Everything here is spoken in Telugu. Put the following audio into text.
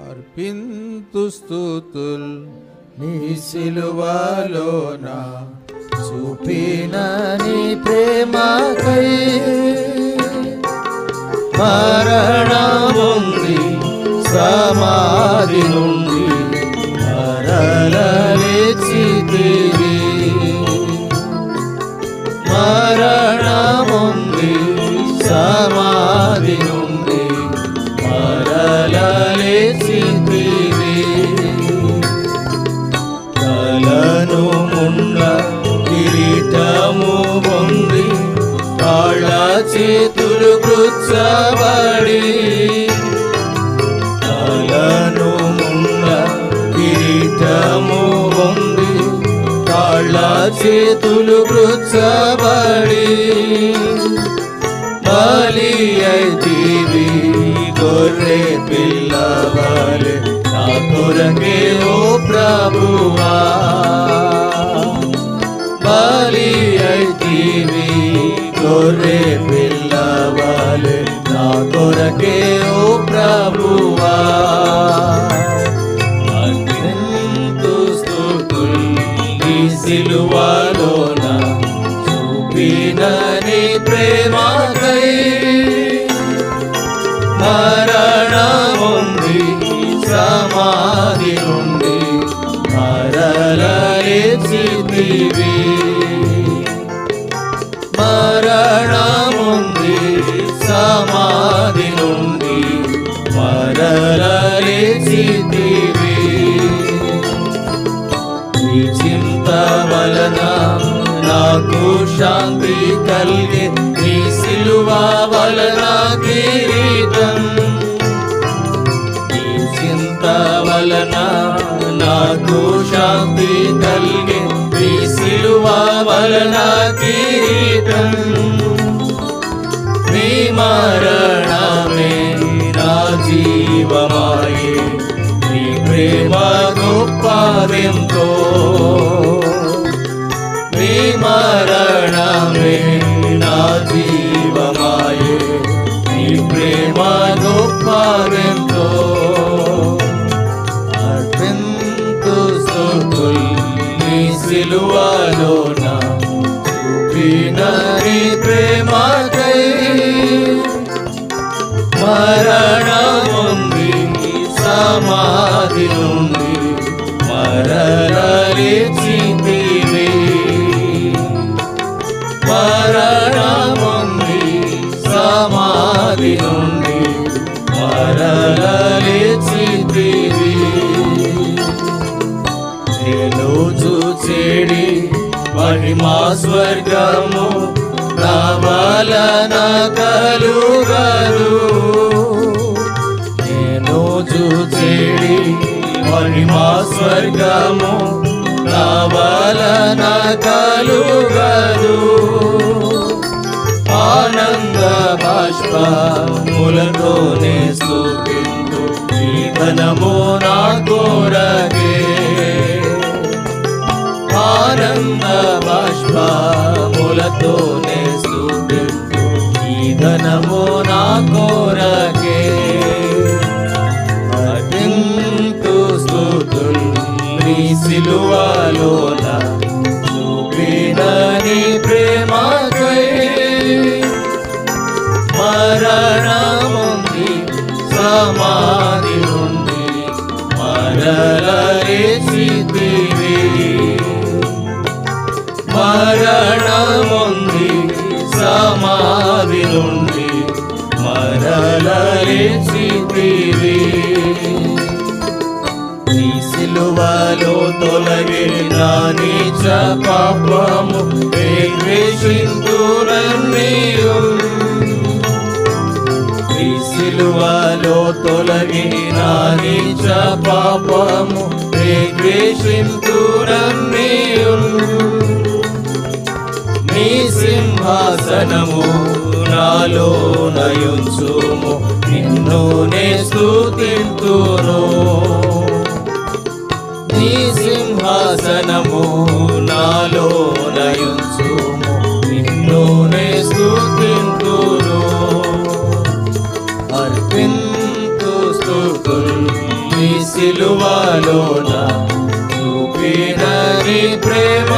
అర్పింతు స్థుతుల్ నీ సిలువలోన చూపిన నీ ప్రేమకై మరణముంది సమాధి నుండి చేతులు కృచ్చబడి బలి అయితీవి గొర్రె పిల్లవాలే. నా కొరకే ఓ ప్రభువా. బలి అయితీవి గొర్రె పిల్లవాలే. నా కొరకే ఓ ప్రభువా. సిలువలోన చూపిన నీ ప్రేమకై మరణముంది సమాధి నుండి మరలలేచితివి మరణముంది సమాధి నుండి మరలలేచితివి నాకు శాంతి కలిగే నీ సిలువ వలన కిరీటం. నీ చింత వలన నాకు శాంతి కలిగే నీ సిలువ వలన కిరీటం. నీ మరణమే అర్పింతు స్తుతుల్ సిలువలోన చూపిన ప్రేమకై మరణముంది సమాధి నుండి చూచేడి మహిమా స్వర్గము నా వలన కలుగదు నేను చూచేడి మహిమా స్వర్గము నా వలన కలుగదు ఆనంద బాష్పములతోనే స్థుతింతు ఈ ధనము నా కోరగే ఆనంద బాష్పములతోనే స్థుతింతు ఈ ధనము నా కోరకే. అటింతు స్థుతుల్ నీ సిలువలోన చూపినని ప్రేమకై. మరణముంది సమాధి ఉంది మరల మరణముంది సమాధి నుండి మరలలేచితివి నీ సిలువలో తొలగిన నీచ పాపము ద్వేషింతురన్నీయు నీ సిలువలో తొలగిన నీచ పాపము ద్వేషింతురన్నీయు నీ సింహాసనము నాలో నయుంచుము. నిన్ను నే స్తుతింతును. నీ సింహాసనము నాలో నయుంచుము. నిన్ను నే స్తుతింతును. అర్పింతు స్తుతుల్ సిలువలోన చూపినని ప్రేమ